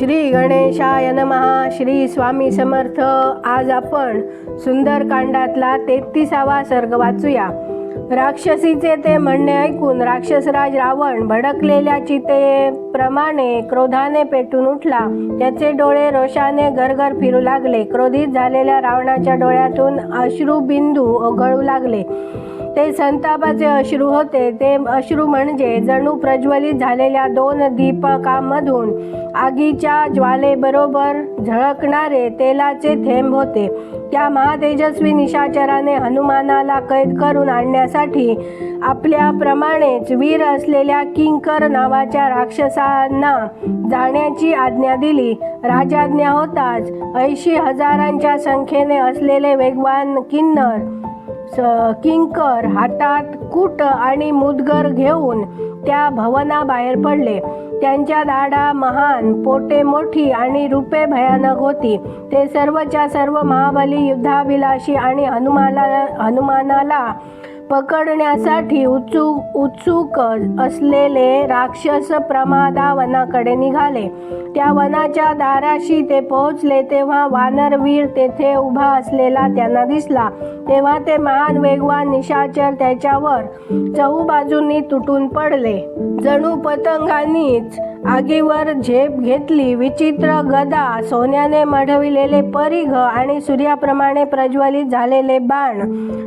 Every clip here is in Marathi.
श्री गणेशाय नमहा श्री स्वामी समर्थ. आज आपण सुंदरकांडातला तेहतीसावा सर्ग वाचूया. राक्षसीचे ते म्हणणे ऐकून राक्षसराज रावण भडकलेल्या चितेप्रमाणे क्रोधाने पेटून उठला. त्याचे डोळे रोषाने घरघर फिरू लागले. क्रोधित झालेल्या रावणाच्या डोळ्यातून अश्रुबिंदू ओघळू लागले. ते संतापाचे अश्रू होते. ते अश्रू म्हणजे जणू प्रज्वलित झालेल्या दोन दीपकांमधून आगीच्या ज्वालेबरोबर झळकणारे तेलाचे थेंब होते. त्या महातेजस्वी निशाचराने हनुमानाला कैद करून आणण्यासाठी आपल्याप्रमाणेच वीर असलेल्या किंकर नावाच्या राक्षसांना जाण्याची आज्ञा दिली. राजाज्ञा होताच ऐंशी हजारांच्या संख्येने असलेले वेगवान किन्नर किंकर हातात कूट आणि मुदगर घेऊन त्या भवनाबाहेर पडले. त्यांच्या दाढा महान पोटे मोठी आणि रूपे भयानक होती. ते सर्वच्या सर्व महाबली युद्धाभिलाषी आणि हनुमाला हनुमानाला पकडण्यासाठी उत्सुक उत्सुक असलेले राक्षस प्रमादा वनाकडे निघाले. त्या वनाच्या दाराशी ते पोहोचले तेव्हा वानरवीर तेथे उभा असलेला त्यांना दिसला. तेव्हा ते महान वेगवान निशाचर त्याच्यावर चहूबाजूंनी तुटून पडले. जणू पतंगांनीच आगीवर झेप घेतली. विचित्र गदा सोन्याने मढविलेले परिघ आणि सूर्याप्रमाणे प्रज्वलित झालेले बाण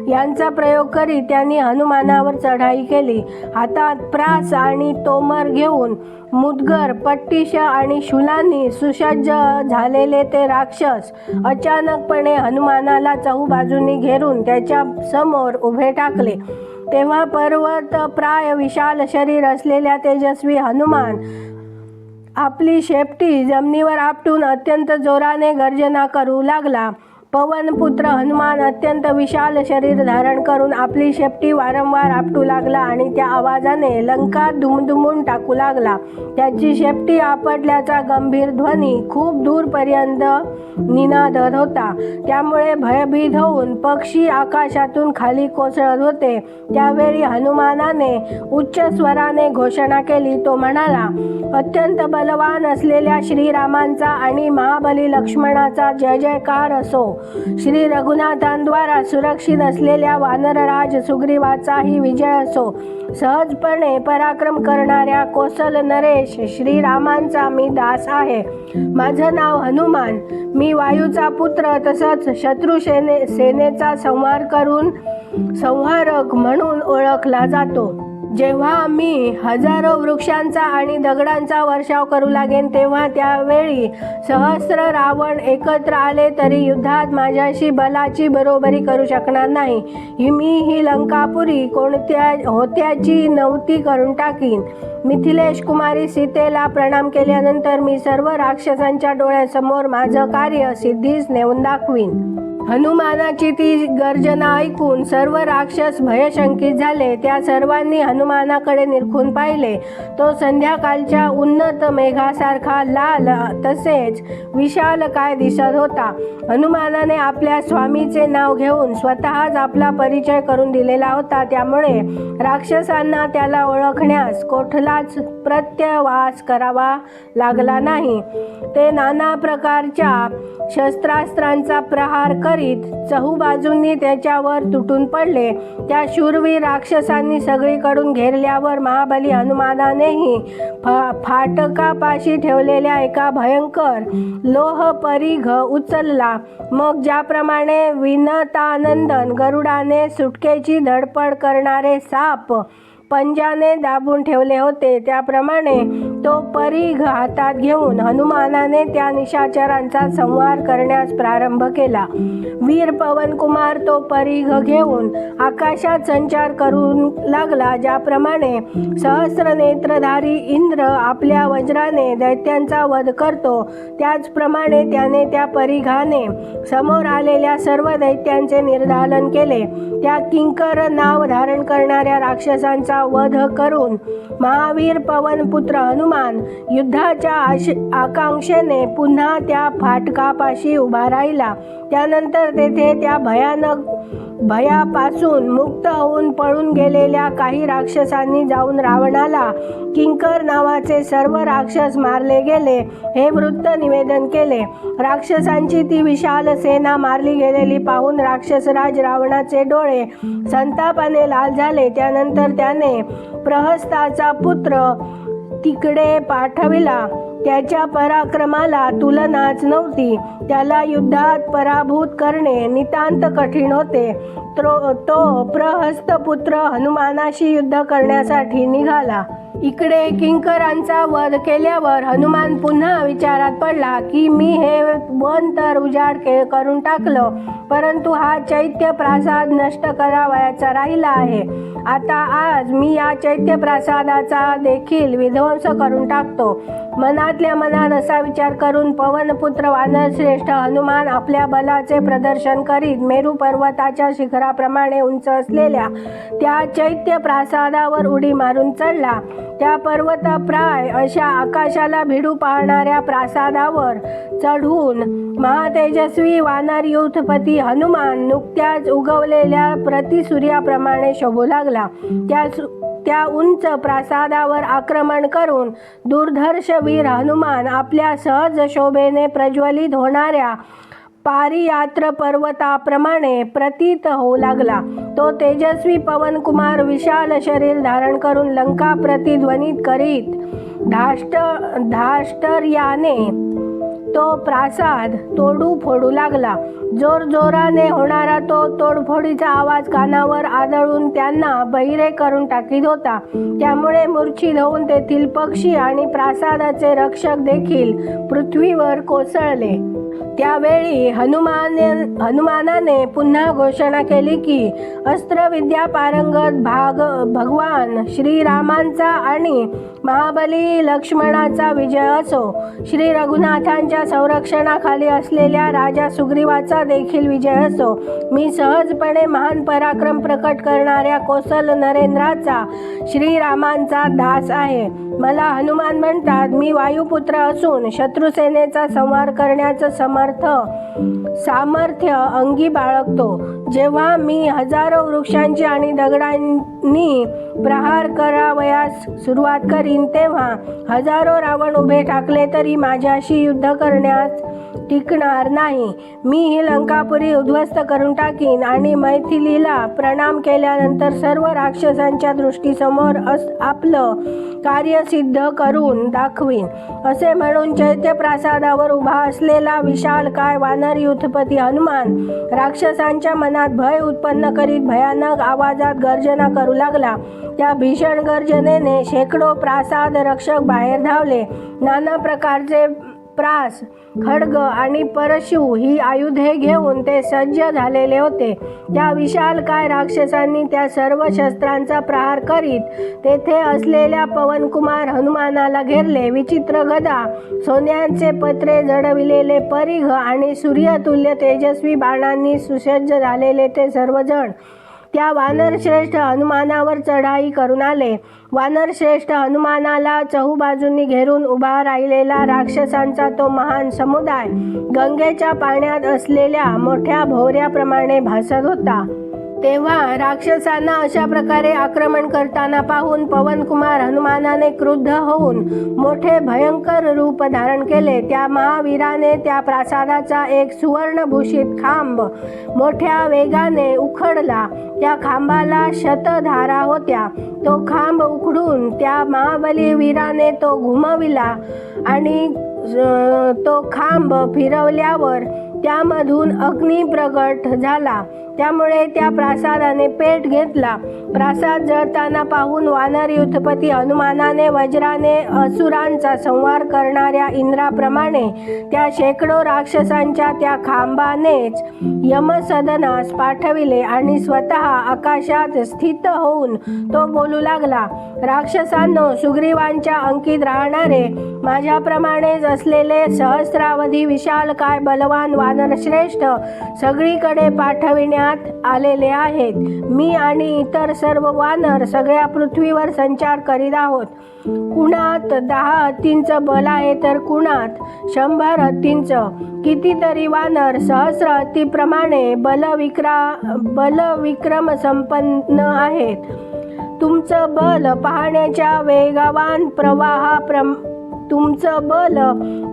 यांचा प्रयोग करीत त्यांनी हनुमानावर चढाई केली. हातात प्रास आणि तोमर घेऊन मुदगर पट्टीश आणि शूलांनी सुसज्ज झालेले ते राक्षस अचानकपणे हनुमानाला चहूबाजूंनी घेरून त्याच्यासमोर उभे टाकले. तेव्हा पर्वत प्राय विशाल शरीर असलेल्या तेजस्वी हनुमान आपली शेपटी जमिनीवर आपटून अत्यंत जोराने गर्जना करू लागला. पवनपुत्र हनुमान अत्यंत विशाल शरीर धारण करून आपली शेपटी वारंवार आपटू लागला आणि त्या आवाजाने लंका दुमदुमून टाकू लागला. त्याची शेपटी आपटल्याचा गंभीर ध्वनी खूप दूरपर्यंत निनादत होता. त्यामुळे भयभीत होऊन पक्षी आकाशातून खाली कोसळत होते. त्यावेळी हनुमानाने उच्च स्वराने घोषणा केली. तो म्हणाला अत्यंत बलवान असलेल्या श्रीरामांचा आणि महाबली लक्ष्मणाचा जय जयकार असो. श्री रघुनाथांद्वारा सुरक्षित असलेल्या वानरराज सुग्रीवाचाही विजय असो. सहजपणे पराक्रम करणाऱ्या कोसल नरेश श्रीरामांचा मी दास आहे. माझं नाव हनुमान. मी वायूचा पुत्र तसंच शत्रू सेने सेनेचा संहार करून संहारक म्हणून ओळखला जातो. जेव्हा मी हजारो वृक्षांचा आणि दगडांचा वर्षाव करू लागेन तेव्हा त्यावेळी सहस्र रावण एकत्र आले तरी युद्धात माझ्याशी बलाची बरोबरी करू शकणार नाही. ही मी ही लंकापुरी कोणत्या होत्याची नव्हती करून टाकीन. मिथिलेश कुमारी सीतेला प्रणाम केल्यानंतर मी सर्व राक्षसांच्या डोळ्यासमोर माझं कार्य सिद्धीस नेऊन दाखवीन. हनुमानाची ती गर्जना ऐकून सर्व राक्षस भयशंकित झाले. त्या सर्वांनी हनुमानाकडे निरखून पाहिले. तो संध्याकाळच्या उन्नत मेघासारखा लाल तसेच विशाल काय दिसत होता? हनुमानाने आपल्या स्वामीचे नाव घेऊन स्वतःच आपला परिचय करून दिलेला होता. त्यामुळे राक्षसांना त्याला ओळखण्यास कोठलाच प्रत्यवास करावा लागला नाही. ते नाना प्रकारच्या शस्त्रास्त्रांचा प्रहार कर करीत चहूबाजूंनी त्याच्यावर तुटून पडले. त्या शूरवीर राक्षसांनी सगळीकडून घेरल्यावर महाबली हनुमानानेही फा फाटकापाशी ठेवलेल्या एका भयंकर लोह परिघ उचलला. मग ज्याप्रमाणे विनतानंदन गरुडाने सुटकेची धडपड करणारे साप पंजाने दाबून ठेवले होते त्याप्रमाणे तो परिघ हातात घेऊन हनुमानाने त्या निशाचरांचा संहार करण्यास प्रारंभ केला. वीर पवन कुमार तो परिघ घेऊन आकाशात संचार करून लागला ज्याप्रमाणे सहस्र नेत्रधारी इंद्र आपल्या वज्राने दैत्यांचा वध करतो. त्याचप्रमाणे त्याने त्या परिघाने समोर आलेल्या सर्व दैत्यांचे निर्धालन केले. त्या किंकर नाव धारण करणाऱ्या राक्षसांचा वध करून महावीर पवन पुत्र हनुमान युद्धाच्या आश आकांक्षेने पुन्हा त्या फाटकापाशी उभा राहिला. त्यानंतर तेथे त्या भयानक भयापासून मुक्त होऊन पळून गेलेल्या काही राक्षसांनी जाऊन रावणाला किंकर नावाचे सर्व राक्षस मारले गेले. हे वृत्त निवेदन केले. राक्षसांची ती विशाल सेना मारली गेलेली पाहून राक्षसराज रावणाचे डोळे संतापाने लाल झाले. त्यानंतर त्याने प्रहस्ताचा पुत्र तिकडे पाठविला. त्याच्या पराक्रमाला तुलनाच नव्हती. त्याला युद्धात पराभूत करणे नितांत कठीण होते. त्रो- तो प्रहस्तपुत्र हनुमानाशी युद्ध करण्यासाठी निघाला. इकडे किंकरांचा वध केल्यावर हनुमान पुन्हा विचारात पडला की मी हे वन तर उजाड के करून टाकलं परंतु हा चैत्य प्रासाद नष्ट करावयाचा राहिला आहे. आता आज मी या चैत्य प्रासादाचा देखील विध्वंस करून टाकतो. मनातल्या मनात असा विचार करून पवनपुत्र वानरश्रेष्ठ हनुमान आपल्या बलाचे प्रदर्शन करीत मेरू पर्वताच्या शिखराप्रमाणे उंच असलेल्या त्या चैत्य प्रासादावर उडी मारून चढला. त्या पर्वतप्राय अशा आकाशाला भिडू पाहणाऱ्या प्रासादावर चढून महातेजस्वी वानर युथपती हनुमान नुकत्याच उगवलेल्या प्रतिसूर्याप्रमाणे शोभू लागला. त्या सु- त्या उंच प्रासादावर आक्रमण करून दुर्धर्षवीर हनुमान आपल्या सहज शोभेने प्रज्वलित होणाऱ्या पारियात्र पर्वताप्रमाणे प्रतीत होऊ लागला. तो तेजस्वी पवनकुमार विशाल शरीर धारण करून लंका प्रतिध्वनित करीत धाष्ट धाष्टर्याने तो प्रासाद तोडू फोडू लागला. जोर जोराने होणारा तो तोडफोडीचा आवाज कानावर आदळून त्यांना बहिरे करून टाकीत होता. त्यामुळे मूर्छित होऊन तेथील पक्षी आणि प्रासादाचे रक्षक देखील पृथ्वीवर कोसळले. त्यावेळी हनुमान हनुमानाने पुन्हा घोषणा केली की अस्त्रविद्या पारंगत भाग भगवान श्रीरामांचा आणि महाबली लक्ष्मणाचा विजय असो. श्री रघुनाथांच्या संरक्षणाखाली असलेल्या राजा सुग्रीवाचा देखील विजय असो. मी सहजपणे महान पराक्रम प्रकट करणाऱ्या कोसल नरेंद्राचा श्रीरामांचा दास आहे. मला हनुमान म्हणतात मी वायुपुत्र असून शत्रुसेनेचा संहार करण्याचं समर्थ सामर्थ्य अंगी बाळगतो. जेव्हा मी हजारो वृक्षांची आणि दगडांनी प्रहार करावयास सुरुवात करीन तेव्हा हजारो रावण उभे टाकले तरी माझ्याशी युद्ध करण्यास टिकणार नाही. मी ही लंकापुरी उद्ध्वस्त करून टाकीन आणि मैथिलीला प्रणाम केल्यानंतर सर्व राक्षसांच्या दृष्टीसमोर अस आपलं कार्य सिद्ध करून दाखवीन. असे म्हणून चैत्य प्रासादावर उभा असलेला विशाल काय वानर युथपती हनुमान राक्षसांच्या मनात भय उत्पन्न करीत भयानक आवाजात गर्जना करू लागला. त्या भीषण गर्जनेने शेकडो प्रासाद रक्षक बाहेर धावले. नाना प्रकारचे प्रास खडग आणि परशु ही आयुधे घेऊन ते सज्ज झालेले होते. त्या विशाल काय राक्षसांनी त्या सर्व शस्त्रांचा प्रहार करीत तेथे असलेल्या पवनकुमार हनुमानाला घेरले. विचित्र गदा सोन्याचे पत्रे जडविलेले परिघ आणि सूर्यतुल्य तेजस्वी बाणांनी सुसज्ज झालेले ते सर्वजण त्या वानरश्रेष्ठ हनुमानावर चढाई करून आले. वानरश्रेष्ठ हनुमानाला चहूबाजूंनी घेरून उभा राहिलेला राक्षसांचा तो महान समुदाय गंगेच्या पाण्यात असलेल्या मोठ्या भोवऱ्याप्रमाणे भासत होता. तेव्हा राक्षसांना अशा प्रकारे आक्रमण करताना पाहून पवनकुमार हनुमानाने क्रुद्ध होऊन मोठे भयंकर रूप धारण केले. त्या महावीराने त्या प्रासादाचा एक सुवर्णभूषित खांब मोठ्या वेगाने उखडला. त्या खांबाला शतधारा होत्या. तो खांब उखडून त्या महाबली वीराने तो घुमविला आणि तो खांब फिरवल्यावर त्यामधून अग्नी प्रगट झाला. त्यामुळे त्या प्रासादाने पेट घेतला. प्रासाद जळताना पाहून वानर युद्धपती हनुमानाने वज्राने असुरांचा संहार करणाऱ्या इंद्राप्रमाणे त्या शेकडो राक्षसांच्या त्या खांबानेच यमसदनास पाठविले आणि स्वतः आकाशात स्थित होऊन तो बोलू लागला राक्षसांनो सुग्रीवांच्या अंकित राहणारे माझ्याप्रमाणेच असलेले सहस्रावधी विशाल काय बलवान वानरश्रेष्ठ सगळीकडे पाठविण्या करण्यात आलेले आहेत. मी आणि इतर सर्व वानर सगळ्या पृथ्वीवर संचार करीत आहोत. कुणात दहा हत्तींचं बल आहे तर कुणात शंभर हत्तींचं. कितीतरी वानर सहस्र हत्तीप्रमाणे बलविक्रा बलविक्रम संपन्न आहेत. तुमचं बल पाहण्याच्या वेगवान प्रवाहाप्रम तुमचं बल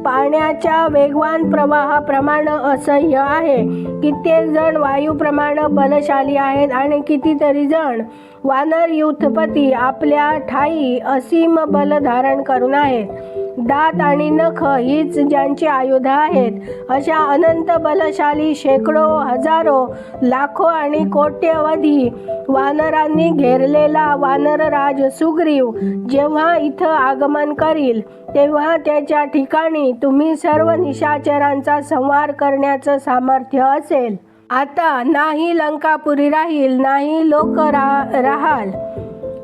पाण्याच्या वेगवान प्रवाहाप्रमाणे असह्य आहे. कित्येक जण वायूप्रमाणे बलशाली आहेत आणि कितीतरी जण वानर युथपती आपल्या ठाई असीम बल धारण करून आहेत. दात आणि नख हीच ज्यांची आयुध आहेत अशा अनंत बलशाली शेकडो हजारो लाखो आणि कोट्यवधी वानरांनी घेरलेला वानरराज सुग्रीव जेव्हा इथं आगमन करील तेव्हा त्याच्या ठिकाणी तुम्ही सर्व निशाचरांचा संवार करण्याचं सामर्थ्य असेल. आता नाही लंकापुरी राहील नाही लोक रा राहाल.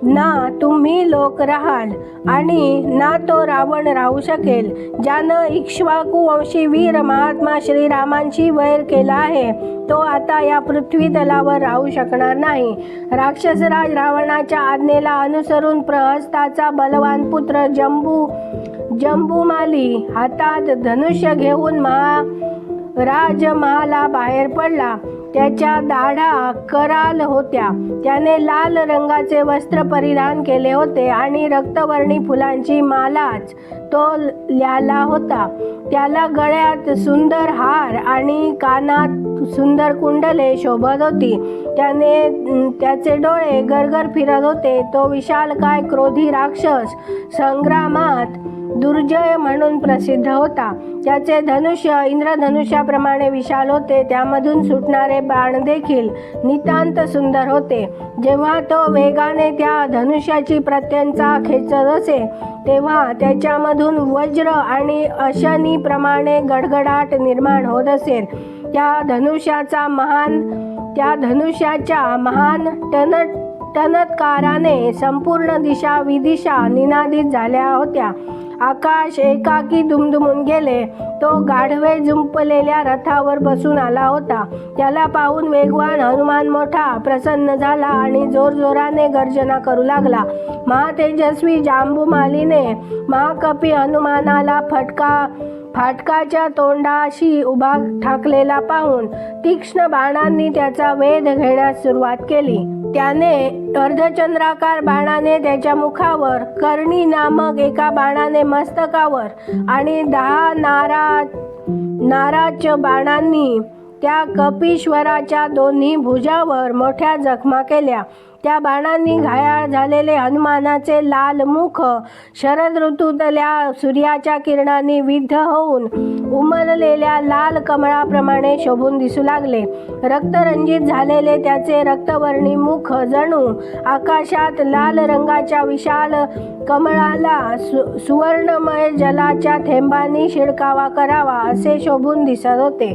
ना तुम्ही लोक राहाल आणि ना तो रावण राहू शकेल ज्यानं इक्ष्वाकुवंशी वीर महात्मा श्रीरामांशी वैर केला आहे तो आता या पृथ्वी दलावर राहू शकणार नाही. राक्षसराज रावणाच्या आज्ञेला अनुसरून प्रहस्ताचा बलवान पुत्र जंबू जंबुमाली हातात धनुष्य घेऊन महा राजमहाला बाहेर पडला. त्याच्या दाढा कराल होत्या. त्याने लाल रंगाचे वस्त्र परिधान केले होते आणि रक्तवर्णी फुलांची मालाच तो ल्याला होता. त्याला गळ्यात सुंदर हार आणि कानात सुंदर कुंडले शोभत होती. त्याने त्याचे डोळे गरगर फिरत होते. तो विशाल काय क्रोधी राक्षस? संग्रामात दुर्जय म्हणून प्रसिद्ध होता. त्याचे धनुष्य इंद्रधनुष्याप्रमाणे विशाल होते. त्यामधून सुटणारे बाण देखील नितांत सुंदर होते. जेव्हा तो वेगाने त्या धनुष्याची प्रत्यंचा खेचत असे तेव्हा त्याच्यामधून वज्र आणि अशनीप्रमाणे गडगडाट निर्माण होत असेल त्या धनुष्याचा महान त्या धनुष्याच्या महान टनट टनत्काराने संपूर्ण दिशा विदिशा निनादित झाल्या होत्या. आकाश एकाकी दुमदुमून गेले. तो गाढवे जुंपलेल्या रथावर बसून आला होता. त्याला पाहून वेगवान हनुमान मोठा प्रसन्न झाला आणि जोरजोराने गर्जना करू लागला. महातेजस्वी जांबुमालीने महाकपी हनुमानाला फटका फाटकाच्या तोंडाशी उभा ठाकलेला पाहून तीक्ष्ण बाणांनी त्याचा वेध घेण्यास सुरुवात केली. त्याने अर्धचंद्राकार बाणाने त्याच्या मुखावर कर्णी नामक एका बाणाने मस्तकावर आणि दहा नारा नाराच बाणांनी त्या कपीश्वराच्या दोन्ही भुजावर मोठ्या जखमा केल्या. त्या बाणांनी घायाळ झालेले हनुमानाचे लाल मुख शरद ऋतूतल्या सूर्याच्या किरणांनी विद्ध होऊन उमललेल्या लाल कमळाप्रमाणे शोभून दिसू लागले. रक्तरंजित झालेले त्याचे रक्तवर्णी मुख जणू आकाशात लाल रंगाच्या विशाल कमळाला सु सुवर्णमय जलाच्या थेंबांनी शिडकावा करावा असे शोभून दिसत होते.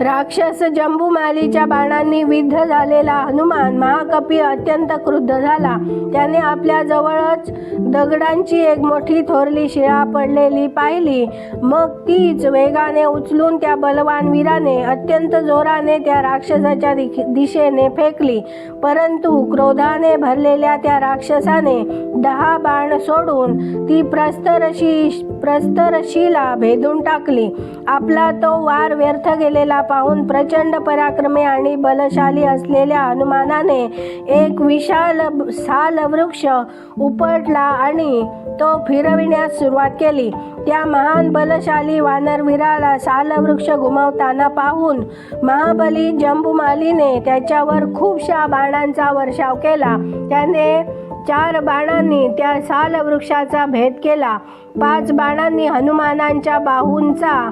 राक्षस जंबुमालीच्या बाणांनी विद्ध झालेला हनुमान महाकपी अत्यंत क्रुद्ध झाला. त्याने आपल्या जवळच दगडांची एक मोठी थोरली शिळा पडलेली पाहिली. मग तीच वेगाने उचलून त्या बलवान वीराने अत्यंत जोराने त्या राक्षसाच्या दिशेने फेकली. परंतु क्रोधाने भरलेल्या त्या राक्षसाने दहा बाण सोडून ती प्रस्तरशी प्रस्तरशीला भेदून टाकली. आपला तो वार व्यर्थ गेलेला पाहून प्रचंड पराक्रमे आणि बलशाली असलेल्या हनुमानाने एक विशाल साल वृक्ष उपटला आणि तो फिरविण्यास सुरुवात केली. त्या महान बलशाली वानरवीराला सालवृक्ष गुमावताना पाहून महाबली जंबुमालीने त्याच्यावर खूपशा बाणांचा वर्षाव केला. त्याने चार बाणांनी त्या साल वृक्षाचा भेद केला. पाच बाणांनी हनुमानांच्या बाहूंचा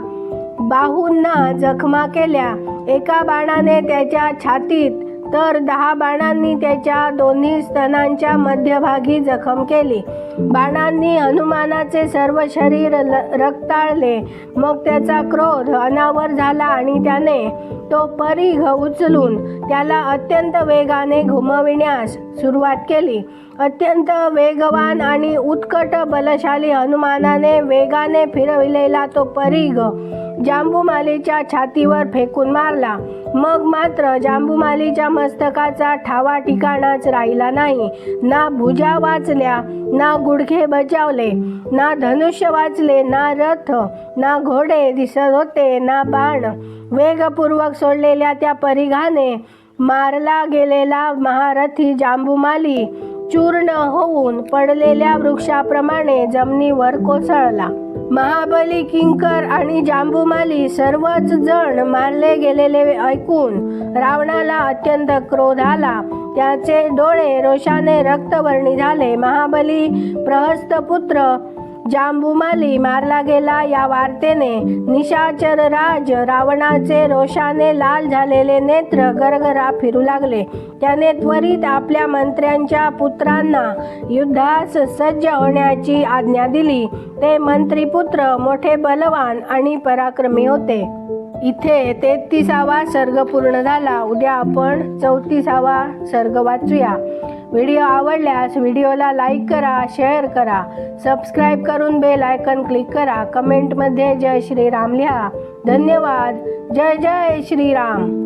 बाहूंना जखमा केल्या. एका बाणाने त्याच्या छातीत तर दहा बाणांनी त्याच्या दोन्ही स्तनांच्या मध्यभागी जखम केली. बाणांनी हनुमानाचे सर्व शरीर रक्ताळले. मग त्याचा क्रोध अनावर झाला आणि त्याने तो परीघ उचलून त्याला अत्यंत वेगाने घुमविण्यास सुरुवात केली. अत्यंत वेगवान आणि उत्कट बलशाली हनुमानाने वेगाने फिरविलेला तो परीघ जांबूमालीच्या छातीवर फेकून मारला. मग मात्र जांबूमालीच्या मस्तकाचा ठावा ठिकाणाच राहिला नाही. ना भुजा वाचल्या ना गुडघे बजावले ना धनुष्य वाचले ना रथ ना घोडे दिसत होते ना बाण. वेगपूर्वक सोडलेल्या त्या परिघाने मारला गेलेला महारथी जांबूमाली चूर्ण होऊन पडलेल्या वृक्षाप्रमाणे जमिनीवर कोसळला. महाबली किंकर आणि जांबुमाली सर्वच जण मारले गेलेले ऐकून रावणाला अत्यंत क्रोध आला. त्याचे डोळे रोषाने रक्तवर्णी झाले. महाबली प्रहस्त पुत्र जांबुमाली मारला गेला या वार्तेने. निशाचर राज रावणाचे रोषाने लाल झालेले नेत्र गरगरा फिरू लागले. त्याने त्वरित आपल्या मंत्र्यांच्या पुत्रांना युद्धास सज्ज होण्याची आज्ञा दिली. ते मंत्रीपुत्र मोठे बलवान आणि पराक्रमी होते. इथे तेहतीसावा सर्ग पूर्ण झाला. उद्या आपण चौतीसावा सर्ग वाचूया. व्हिडिओ आवडल्यास व्हिडिओला लाईक करा शेअर करा. सबस्क्राईब करून बेल आयकन क्लिक करा. कमेंटमध्ये जय श्रीराम लिहा. धन्यवाद. जय जय श्रीराम.